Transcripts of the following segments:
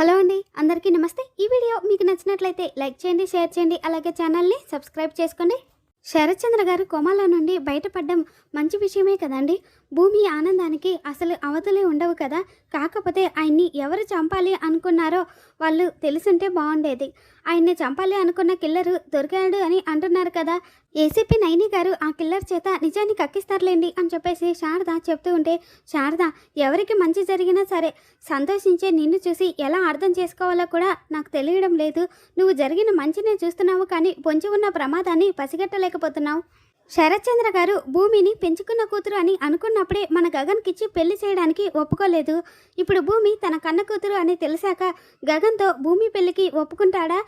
Hello అండి అందరికీ నమస్తే. ఈ వీడియో మీకు నచ్చినట్లయితే లైక్ చేయండి షేర్ చేయండి అలాగే ఛానల్ని సబ్స్క్రైబ్ చేసుకోండి. శరత్చంద్ర గారు కోమాలో నుండి బయటపడడం మంచి విషయమే కదండి. భూమి ఆనందానికి అసలు అవతలే ఉండవు కదా? కాకపోతే ఆయన్ని ఎవరు చంపాలి అనుకున్నారో వాళ్ళు తెలుసుంటే బాగుండేది ఆయన్ని చంపాలి అనుకున్న కిల్లరు దొరికాడు అని అంటున్నారు కదా? ఏసీపీ నైని గారు ఆ కిల్లర్ చేత నిజాన్ని కక్కిస్తారులేండి అని చెప్పేసి శారద చెప్తూ ఉంటే శారద ఎవరికి మంచి జరిగినా సరే సంతోషించే నిన్ను చూసి ఎలా అర్థం చేసుకోవాలో కూడా నాకు తెలియడం లేదు. నువ్వు జరిగిన మంచినే చూస్తున్నావు కానీ పొంచి ఉన్న ప్రమాదాన్ని పసిగట్టలేకపోతున్నావు. శరత్చంద్ర గారు భూమిని పెంచుకున్న కూతురు అని అనుకున్నప్పుడే మన గగన్కిచ్చి పెళ్ళి చేయడానికి ఒప్పుకోలేదు. ఇప్పుడు భూమి తన కన్న కూతురు అని తెలిసాక గగన్తో భూమి పెళ్ళికి ఒప్పుకుంటాడా?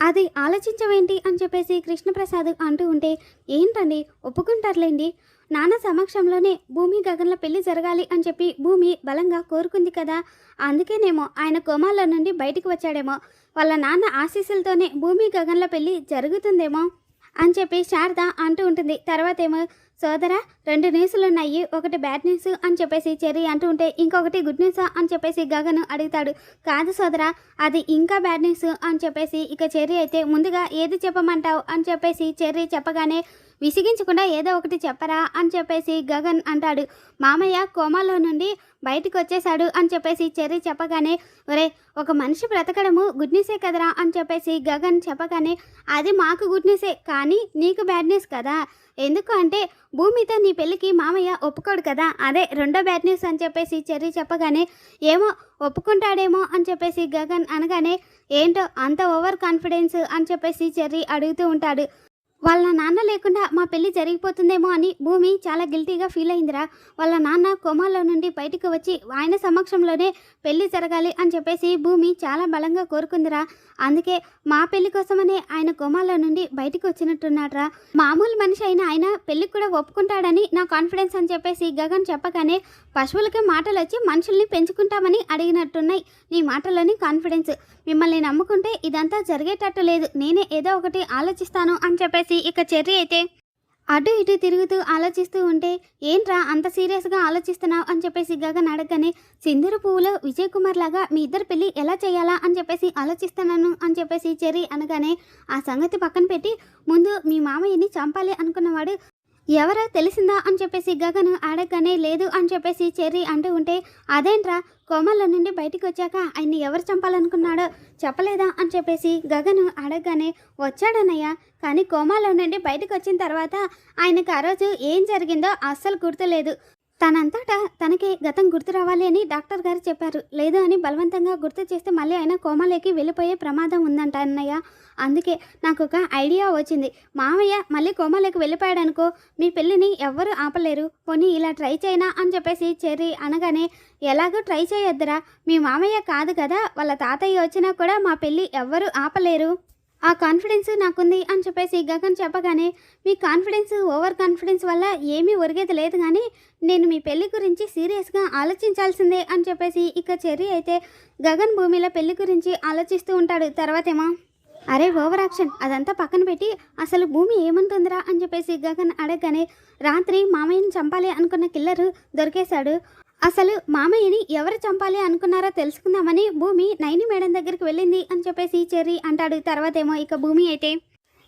అది ఆలోచించవేంటి అని చెప్పేసి కృష్ణప్రసాద్ అంటూ ఉంటే ఏంటండి? ఒప్పుకుంటారులేండి. నాన్న సమక్షంలోనే భూమి గగన్ల పెళ్ళి జరగాలి అని చెప్పి భూమి బలంగా కోరుకుంది కదా. అందుకేనేమో ఆయన కోమాలో నుండి బయటికి వచ్చాడేమో. వాళ్ళ నాన్న ఆశీస్సులతోనే భూమి గగన్ల పెళ్ళి జరుగుతుందేమో? అని చెప్పి శారద అంటూ ఉంటుంది. తర్వాత ఏమో సోదరా రెండు న్యూస్లు ఉన్నాయి ఒకటి బ్యాడ్ న్యూస్ అని చెప్పేసి చెర్రీ అంటూ ఉంటే ఇంకొకటి గుడ్ న్యూస్ అని చెప్పేసి గగన్ అడుగుతాడు. కాదు సోదరా అది ఇంకా బ్యాడ్ న్యూస్ అని చెప్పేసి ఇక చెర్రీ అయితే ముందుగా ఏది చెప్పమంటావు అని చెప్పేసి చెర్రీ చెప్పగానే విసిగించకుండా ఏదో ఒకటి చెప్పరా అని చెప్పేసి గగన్ అంటాడు. మామయ్య కోమాలో నుండి బయటకు వచ్చేశాడు అని చెప్పేసి చెర్రీ చెప్పగానే ఒరే ఒక మనిషి బ్రతకడము గుడ్ న్యూసే కదరా అని చెప్పేసి గగన్ చెప్పగానే అది మాకు గుడ్ న్యూసే కానీ నీకు బ్యాడ్ న్యూస్ కదా. ఎందుకు అంటే భూమితో నీ పెళ్ళికి మామయ్య ఒప్పుకోడు కదా? అదే రెండో బ్యాడ్ న్యూస్ అని చెప్పేసి చెర్రీ చెప్పగానే ఏమో ఒప్పుకుంటాడేమో అని చెప్పేసి గగన్ అనగానే ఏంటో అంత ఓవర్ కాన్ఫిడెన్స్ అని చెప్పేసి చెర్రీ అడుగుతూ ఉంటాడు. వాళ్ళ నాన్న లేకుండా మా పెళ్ళి జరిగిపోతుందేమో అని భూమి చాలా గిల్టీగా ఫీల్ అయిందిరా. వాళ్ళ నాన్న కోమాలో నుండి బయటకు వచ్చి ఆయన సమక్షంలోనే పెళ్ళి జరగాలి అని చెప్పేసి భూమి చాలా బలంగా కోరుకుందిరా. అందుకే మా పెళ్ళి కోసమనే ఆయన కోమాలో నుండి బయటకు వచ్చినట్టున్నాడ్రా. మామూలు మనిషి అయిన ఆయన పెళ్ళికి కూడా ఒప్పుకుంటాడని నా కాన్ఫిడెన్స్ అని చెప్పేసి గగన్ చెప్పగానే పశువులకి మాటలు వచ్చి మనుషుల్ని పెంచుకుంటామని అడిగినట్టున్నాయి. నీ మాటలోని కాన్ఫిడెన్స్. మిమ్మల్ని నమ్ముకుంటే ఇదంతా జరిగేటట్టు లేదు. నేనే ఏదో ఒకటి ఆలోచిస్తాను అని చెప్పేసి ఇక చెర్రీ అయితే అటు ఇటు తిరుగుతూ ఆలోచిస్తూ ఉంటే ఏంట్రా అంత సీరియస్గా ఆలోచిస్తున్నావు? అని చెప్పేసి గగన్ అడగగానే సింధూర పువ్వులో విజయ్ కుమార్ లాగా మీ ఇద్దరు పెళ్ళి ఎలా చేయాలా? అని చెప్పేసి ఆలోచిస్తున్నాను అని చెప్పేసి చెర్రీ అనగానే ఆ సంగతి పక్కన పెట్టి ముందు మీ మామయ్యని చంపాలి అనుకున్నవాడు ఎవరో తెలిసిందా? అని చెప్పేసి గగన్ అడగగానే లేదు అని చెప్పేసి చెర్రీ అంటూ ఉంటే అదేంట్రా కోమల్లో నుండి బయటికి వచ్చాక ఆయన్ని ఎవరు చంపాలనుకున్నాడో చెప్పలేదా అని చెప్పేసి గగన్ అడగగానే వచ్చాడనయ్య కానీ కోమాలో నుండి బయటకు వచ్చిన తర్వాత ఆయనకు ఆ రోజు ఏం జరిగిందో అస్సలు గుర్తులేదు. తనంతటా తనకి గతం గుర్తు రావాలి అని డాక్టర్ గారు చెప్పారు. లేదు అని బలవంతంగా గుర్తు చేస్తే మళ్ళీ ఆయన కోమాలోకి వెళ్ళిపోయే ప్రమాదం ఉందంట అన్నయ్య. అందుకే నాకు ఒక ఐడియా వచ్చింది. మామయ్య మళ్ళీ కోమాలోకి వెళ్ళిపోయాడు అనుకో మీ పెళ్ళిని ఎవ్వరూ ఆపలేరు. పోనీ ఇలా ట్రై చేయనా అని చెప్పేసి చెర్రీ అనగానే ఎలాగో ట్రై చేయొద్దురా. మీ మామయ్య కాదు కదా వాళ్ళ తాతయ్య వచ్చినా కూడా మా పెళ్ళి ఎవ్వరూ ఆపలేరు. ఆ కాన్ఫిడెన్స్ నాకుంది అని చెప్పేసి గగన్ చెప్పగానే మీ కాన్ఫిడెన్స్ ఓవర్ కాన్ఫిడెన్స్ వల్ల ఏమీ ఒరిగేది లేదు కానీ నేను మీ పెళ్ళి గురించి సీరియస్గా ఆలోచించాల్సిందే అని చెప్పేసి ఇక చెర్రీ అయితే గగన్ భూమిలో పెళ్ళి గురించి ఆలోచిస్తూ ఉంటాడు. తర్వాతేమో అరే ఓవర్ యాక్షన్ అదంతా పక్కన పెట్టి అసలు భూమి ఏమంటుందిరా అని చెప్పేసి గగన్ అడగగానే రాత్రి మామయ్యని చంపాలి అనుకున్న కిల్లరు దొరికేశాడు. అసలు మామయ్యని ఎవరు చంపాలి అనుకున్నారో తెలుసుకుందామని భూమి నైని మేడం దగ్గరికి వెళ్ళింది అని చెప్పేసి చెర్రీ అంటాడు. తర్వాత ఏమో ఇక భూమి అయితే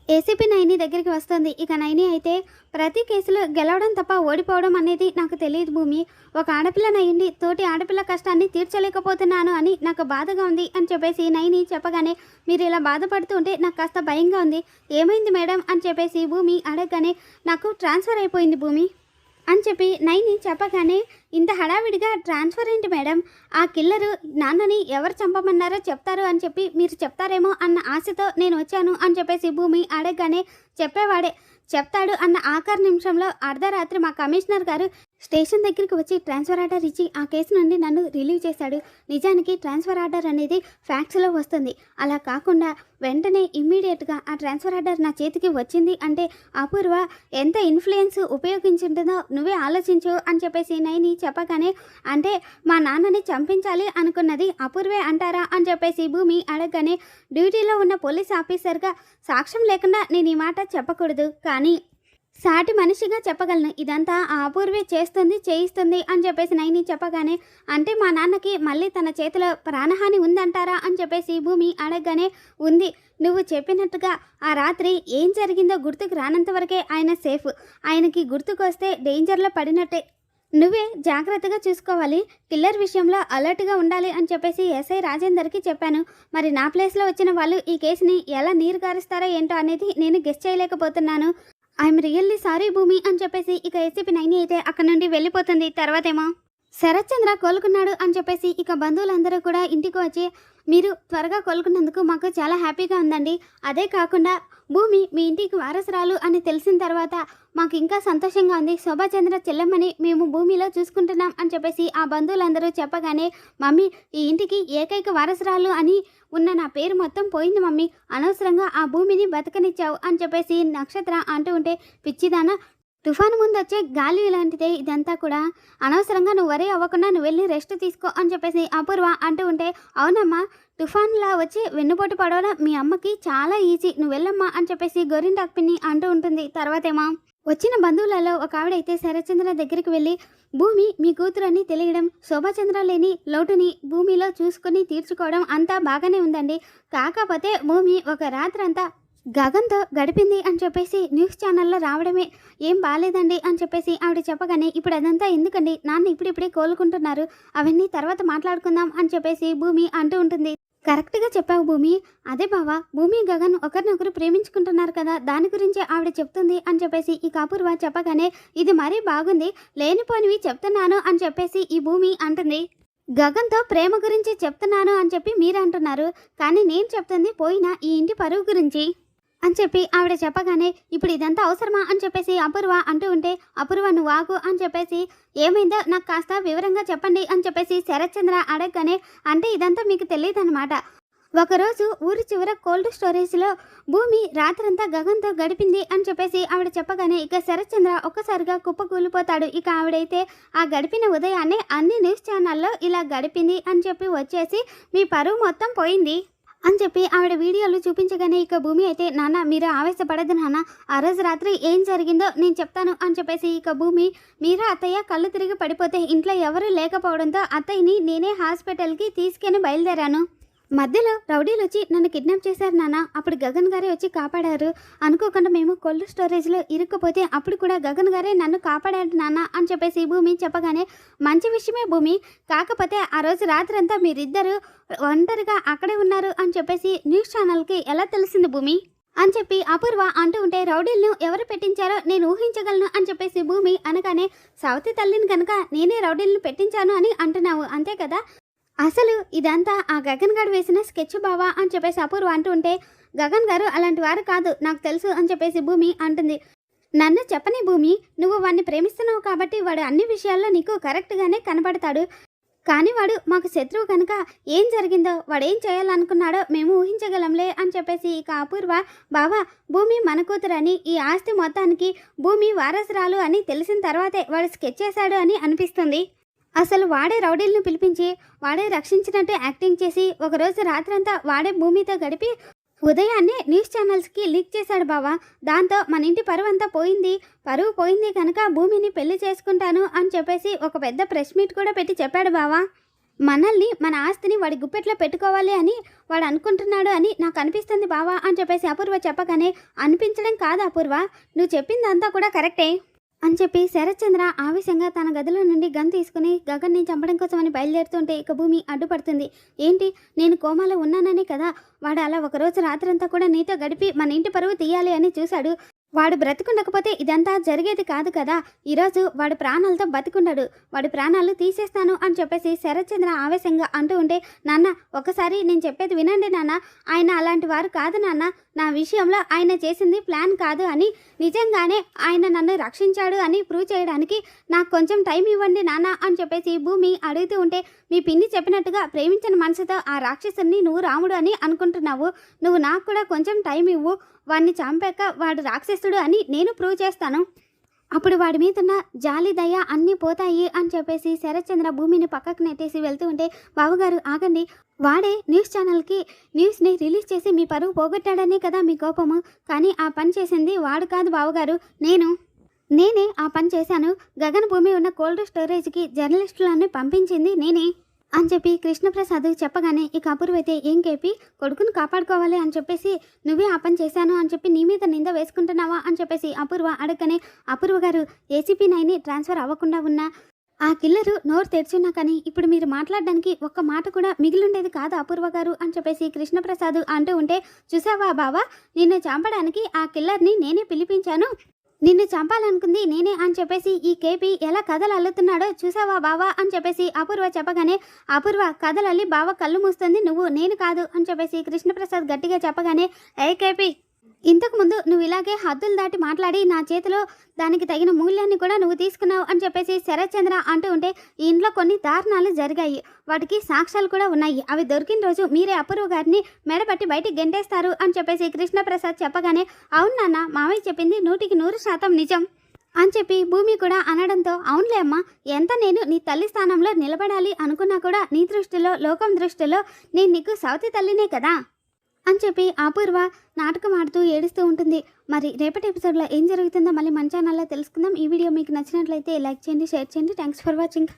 ఏసీపీ నైని దగ్గరికి వస్తుంది. ఇక నైని అయితే ప్రతి కేసులో గెలవడం తప్ప ఓడిపోవడం అనేది నాకు తెలియదు భూమి. ఒక ఆడపిల్లనయ్యండి తోటి ఆడపిల్ల కష్టాన్ని తీర్చలేకపోతున్నాను అని నాకు బాధగా ఉంది అని చెప్పేసి నైని చెప్పగానే మీరు ఇలా బాధపడుతూ ఉంటే నాకు కాస్త భయంగా ఉంది. ఏమైంది మేడం అని చెప్పేసి భూమి అడగగానే నాకు ట్రాన్స్ఫర్ అయిపోయింది భూమి. అని చెప్పి నైని చెప్పగానే ఇంత హడావిడిగా ట్రాన్స్ఫర్ ఏంటి మేడం? ఆ కిల్లరు నాన్నని ఎవరు చంపమన్నారో చెప్తారు అని చెప్పి మీరు చెప్తారేమో అన్న ఆశతో నేను వచ్చాను అని చెప్పేసి భూమి అడగగానే చెప్పేవాడే. చెప్తాడు అన్న ఆఖరి నిమిషంలో అర్ధరాత్రి మా కమిషనర్ గారు స్టేషన్ దగ్గరికి వచ్చి ట్రాన్స్ఫర్ ఆర్డర్ ఇచ్చి ఆ కేసు నుండి నన్ను రిలీవ్ చేశాడు. నిజానికి ట్రాన్స్ఫర్ ఆర్డర్ అనేది ఫ్యాక్స్లో వస్తుంది. అలా కాకుండా వెంటనే ఇమ్మీడియట్గా ఆ ట్రాన్స్ఫర్ ఆర్డర్ నా చేతికి వచ్చింది అంటే అపూర్వ ఎంత ఇన్ఫ్లుయెన్స్ ఉపయోగించుంటుందో నువ్వే ఆలోచించు అని చెప్పేసి నైని చెప్పగానే అంటే మా నాన్నని చంపించాలి అనుకున్నది అపూర్వే అంటారా అని చెప్పేసి భూమి అడగగానే డ్యూటీలో ఉన్న పోలీస్ ఆఫీసర్గా సాక్ష్యం లేకుండా నేను ఈ మాట చెప్పకూడదు. కానీ సాటి మనిషిగా చెప్పగలను. ఇదంతా ఆ అపూర్వే చేస్తుంది చేయిస్తుంది అని చెప్పేసి నైని చెప్పగానే అంటే మా నాన్నకి మళ్ళీ తన చేతిలో ప్రాణహాని ఉందంటారా అని చెప్పేసి భూమి అడగగానే ఉంది. నువ్వు చెప్పినట్టుగా ఆ రాత్రి ఏం జరిగిందో గుర్తుకు రానంత వరకే ఆయన సేఫ్. ఆయనకి గుర్తుకొస్తే డేంజర్లో పడినట్టే. నువ్వే జాగ్రత్తగా చూసుకోవాలి. కిల్లర్ విషయంలో అలర్ట్గా ఉండాలి అని చెప్పేసి ఎస్ఐ రాజేందర్కి చెప్పాను. మరి నా ప్లేస్లో వచ్చిన వాళ్ళు ఈ కేసుని ఎలా నీరు గారుస్తారో ఏంటో అనేది నేను గెస్ట్ చేయలేకపోతున్నాను. ఐఎమ్ రియల్లీ సారీ భూమి అని చెప్పేసి ఇక ఏసీపీ నైని అయితే అక్కడ నుండి వెళ్ళిపోతుంది. తర్వాతేమో శరత్ చంద్ర కోలుకున్నాడు అని చెప్పేసి ఇక బంధువులందరూ కూడా ఇంటికి వచ్చి మీరు త్వరగా కోలుకున్నందుకు మాకు చాలా హ్యాపీగా ఉందండి. అదే కాకుండా భూమి మీ ఇంటికి వారసురాలు అని తెలిసిన తర్వాత మాకు ఇంకా సంతోషంగా ఉంది. శోభాచంద్ర చెల్లెమ్మని మేము భూమిలో చూసుకుంటున్నాం అని చెప్పేసి ఆ బంధువులందరూ చెప్పగానే మమ్మీ ఈ ఇంటికి ఏకైక వారసురాలు అని ఉన్న నా పేరు మొత్తం పోయింది మమ్మీ. అనవసరంగా ఆ భూమిని బతకనిచ్చావు అని చెప్పేసి నక్షత్ర అంటూ ఉంటే పిచ్చిదానా తుఫాను ముందు వచ్చే గాలి ఇలాంటిదే ఇదంతా కూడా. అనవసరంగా నువ్వు వరే అవ్వకుండా నువ్వు వెళ్ళి రెస్ట్ తీసుకో అని చెప్పేసి అపూర్వ అంటూ ఉంటే అవునమ్మా తుఫాన్లా వచ్చి వెన్నుపోటు పడవడం మీ అమ్మకి చాలా ఈజీ నువ్వు వెళ్ళమ్మా అని చెప్పేసి గోరింటాక్ పిన్ని అంటూ ఉంటుంది. తర్వాతేమో వచ్చిన బంధువులలో ఒక ఆవిడైతే శరత్చంద్ర దగ్గరికి వెళ్ళి భూమి మీ కూతురని తెలియడం శోభాచంద్ర లేని లోటుని భూమిలో చూసుకొని తీర్చుకోవడం అంతా బాగానే ఉందండి. కాకపోతే భూమి ఒక రాత్రంతా గగన్తో గడిపింది అని చెప్పేసి న్యూస్ ఛానల్లో రావడమే ఏం బాగాలేదండి అని చెప్పేసి ఆవిడ చెప్పగానే ఇప్పుడు అదంతా ఎందుకండి? నాన్న ఇప్పుడిప్పుడే కోలుకుంటున్నారు. అవన్నీ తర్వాత మాట్లాడుకుందాం అని చెప్పేసి భూమి అంటూ ఉంటుంది. కరెక్ట్గా చెప్పావు భూమి. అదే బావా భూమి గగన్ ఒకరినొకరు ప్రేమించుకుంటున్నారు కదా దాని గురించే ఆవిడ చెప్తుంది అని చెప్పేసి ఈ కాపూర్వ చెప్పగానే ఇది మరీ బాగుంది. లేనిపోనివి చెప్తున్నాను అని చెప్పేసి ఈ భూమి అంటుంది. గగన్తో ప్రేమ గురించి చెప్తున్నాను అని చెప్పి మీరు అంటున్నారు. కానీ నేను చెప్తుంది పోయిన ఈ ఇంటి పరువు గురించి. అని చెప్పి ఆవిడ చెప్పగానే ఇప్పుడు ఇదంతా అవసరమా? అని చెప్పేసి అపూర్వ అంటూ ఉంటే అపూర్వ నువ్వు అని చెప్పేసి ఏమైందో నాకు కాస్త వివరంగా చెప్పండి అని చెప్పేసి శరత్చంద్ర అడగగానే అంటే ఇదంతా మీకు తెలియదన్నమాట ఒకరోజు ఊరి చివర కోల్డ్ స్టోరేజ్లో భూమి రాత్రంతా గగన్తో గడిపింది అని చెప్పేసి ఆవిడ చెప్పగానే ఇక శరత్చంద్ర ఒక్కసారిగా కుప్పకూలిపోతాడు. ఇక ఆవిడైతే ఆ గడిపిన ఉదయాన్నే అన్ని న్యూస్ ఛానల్లో ఇలా గడిపింది అని చెప్పి వచ్చేసి మీ పరువు మొత్తం పోయింది. అని చెప్పి ఆవిడ వీడియోలు చూపించగానే ఇక భూమి అయితే నాన్న మీరు ఆవేశపడదు నాన్న. ఆ రోజు రాత్రి ఏం జరిగిందో నేను చెప్తాను అని చెప్పేసి ఇక భూమి మీరా అత్తయ్య కళ్ళు తిరిగి పడిపోతే ఇంట్లో ఎవరూ లేకపోవడంతో అత్తయ్యని నేనే హాస్పిటల్కి తీసుకెని బయలుదేరాను. మధ్యలో రౌడీలు వచ్చి నన్ను కిడ్నాప్ చేశారు నాన్న. అప్పుడు గగన్ గారే వచ్చి కాపాడారు. అనుకోకుండా మేము కోల్డ్ స్టోరేజ్లో ఇరుక్కుపోతే అప్పుడు కూడా గగన్ గారే నన్ను కాపాడాడు నాన్న అని చెప్పేసి భూమి చెప్పగానే మంచి విషయమే భూమి. కాకపోతే ఆ రోజు రాత్రంతా మీరిద్దరు ఒంటరిగా అక్కడే ఉన్నారు అని చెప్పేసి న్యూస్ ఛానల్కి ఎలా తెలిసింది భూమి? అని చెప్పి అపూర్వ అంటూ ఉంటే రౌడీలను ఎవరు పెట్టించారో నేను ఊహించగలను అని చెప్పేసి భూమి అనగానే సవతి తల్లిని కనుక నేనే రౌడీలను పెట్టించాను అని అంటున్నావు. అంతే కదా? అసలు ఇదంతా ఆ గగన్ గారు వేసిన స్కెచ్ బావా అని చెప్పేసి అపూర్వ అంటూ ఉంటే గగన్ గారు అలాంటి వారు కాదు నాకు తెలుసు అని చెప్పేసి భూమి అంటుంది. నన్ను చెప్పని భూమి నువ్వు వాడిని ప్రేమిస్తున్నావు కాబట్టి వాడు అన్ని విషయాల్లో నీకు కరెక్ట్గానే కనబడతాడు కానీ వాడు మాకు శత్రువు కనుక ఏం జరిగిందో వాడేం చేయాలనుకున్నాడో మేము ఊహించగలంలే అని చెప్పేసి ఇక అపూర్వ బావా భూమి మన కూతురని ఈ ఆస్తి మొత్తానికి భూమి వారసురాలు అని తెలిసిన తర్వాతే వాడు స్కెచ్ చేశాడు అని అనిపిస్తుంది. అసలు వాడే రౌడీలను పిలిపించి వాడే రక్షించినట్టు యాక్టింగ్ చేసి ఒకరోజు రాత్రంతా వాడే భూమితో గడిపి ఉదయాన్నే న్యూస్ ఛానల్స్కి లీక్ చేశాడు బావా. దాంతో మన ఇంటి పరువు అంతా పోయింది. పరువు పోయింది కనుక భూమిని పెళ్ళి చేసుకుంటాను అని చెప్పేసి ఒక పెద్ద ప్రెస్ మీట్ కూడా పెట్టి చెప్పాడు బావా. మనల్ని మన ఆస్తిని వాడి గుప్పెట్లో పెట్టుకోవాలి అని వాడు అనుకుంటున్నాడు అని నాకు అనిపిస్తుంది బావా అని చెప్పేసి అపూర్వ చెప్పగానే అనిపించడం కాదు అపూర్వ. నువ్వు చెప్పిందంతా కూడా కరెక్టే. అని చెప్పి శరత్చంద్ర ఆవేశంగా తన గదిలో నుండి గన్ తీసుకుని గగన్ని చంపడం కోసమని బయలుదేరుతుంటే ఇక భూమి అడ్డుపడుతుంది. ఏంటి? నేను కోమాలో ఉన్నాననే కదా? వాడు అలా ఒకరోజు రాత్రంతా కూడా నీతో గడిపి మన ఇంటి పరువు తీయాలి అని చూశాడు. వాడు బ్రతికుండకపోతే ఇదంతా జరిగేది కాదు కదా? ఈరోజు వాడు ప్రాణాలతో బతికుండడు. వాడి ప్రాణాలు తీసేస్తాను అని చెప్పేసి శరత్చంద్ర ఆవేశంగా అంటూ ఉంటే నాన్న ఒకసారి నేను చెప్పేది వినండి నాన్న. ఆయన అలాంటి వారు కాదు నాన్న. నా విషయంలో ఆయన చేసింది ప్లాన్ కాదు అని నిజంగానే ఆయన నన్ను రక్షించాడు అని ప్రూవ్ చేయడానికి నాకు కొంచెం టైం ఇవ్వండి నాన్న అని చెప్పేసి భూమి అడుగుతూ ఉంటే మీ పిన్ని చెప్పినట్టుగా ప్రేమించిన మనసుతో ఆ రాక్షసుని నువ్వు రాముడు అని అనుకుంటున్నావు. నువ్వు నాకు కూడా కొంచెం టైం ఇవ్వు. వాడిని చంపాక వాడు రాక్షసుడు అని నేను ప్రూవ్ చేస్తాను. అప్పుడు వాడి మీద ఉన్న జాలి దయ అన్నీ పోతాయి అని చెప్పేసి శరత్చంద్ర భూమిని పక్కకు నెట్టేసి వెళ్తూ ఉంటే బావగారు ఆగండి. వాడే న్యూస్ ఛానల్కి న్యూస్ని రిలీజ్ చేసి మీ పరువు పోగొట్టాడనే కదా మీ కోపము. కానీ ఆ పని చేసింది వాడు కాదు బావగారు నేను. నేనే ఆ పని చేశాను. గగన్ భూమి ఉన్న కోల్డ్ స్టోరేజ్కి జర్నలిస్టులను పంపించింది నేనే. అని చెప్పి కృష్ణప్రసాద్ చెప్పగానే ఇక అపూర్వ అయితే ఏం కేపి? కొడుకును కాపాడుకోవాలి అని చెప్పేసి నువ్వే ఆ పని చేశాను అని చెప్పి నీ మీద నింద వేసుకుంటున్నావా? అని చెప్పేసి అపూర్వ అడగనే అపూర్వ గారు ఏసీపీ నైని ట్రాన్స్ఫర్ అవ్వకుండా ఉన్నా? ఆ కిల్లరు నోరు తెరిచున్నా కానీ ఇప్పుడు మీరు మాట్లాడడానికి ఒక్క మాట కూడా మిగిలిండేది కాదు అపూర్వ గారు అని చెప్పేసి కృష్ణప్రసాద్ అంటూ ఉంటే చూసావా బావా నిన్ను చంపడానికి ఆ కిల్లర్ని నేనే పిలిపించాను. నిన్ను చంపాలనుకుంది నేనే అని చెప్పేసి ఈ కేపీ ఎలా కథలు అల్లుతున్నాడో చూసావా బావా అని చెప్పేసి అపూర్వ చెప్పగానే అపూర్వ కథలు అల్లి బావ కళ్ళు మూస్తుంది నువ్వు నేను కాదు అని చెప్పేసి కృష్ణప్రసాద్ గట్టిగా చెప్పగానే ఏ కేపీ ఇంతకు ముందు నువ్వు ఇలాగే హద్దులు దాటి మాట్లాడి నా చేతిలో దానికి తగిన మూల్యాన్ని కూడా నువ్వు తీసుకున్నావు అని చెప్పేసి శరత్చంద్ర అంటూ ఉంటే ఈ ఇంట్లో కొన్ని దారుణాలు జరిగాయి. వాటికి సాక్ష్యాలు కూడా ఉన్నాయి. అవి దొరికిన రోజు మీరే అపూర్వ గారిని మెడపట్టి బయటికి గెంటేస్తారు అని చెప్పేసి కృష్ణప్రసాద్ చెప్పగానే అవును నాన్న మామయ్య చెప్పింది నూటికి నూరు శాతం నిజం అని చెప్పి భూమి కూడా అనడంతో అవునులే అమ్మా ఎంత నేను నీ తల్లి స్థానంలో నిలబడాలి అనుకున్నా కూడా నీ దృష్టిలో లోకం దృష్టిలో నేను నీకు సౌతి తల్లినే కదా? అని చెప్పి అపూర్వ నాటకం ఆడుతూ ఏడుస్తూ ఉంటుంది. మరి రేపటి ఎపిసోడ్లో ఏం జరుగుతుందో మళ్ళీ మన ఛానల్లో తెలుసుకుందాం. ఈ వీడియో మీకు నచ్చినట్లయితే లైక్ చేయండి షేర్ చేయండి. Thanks for watching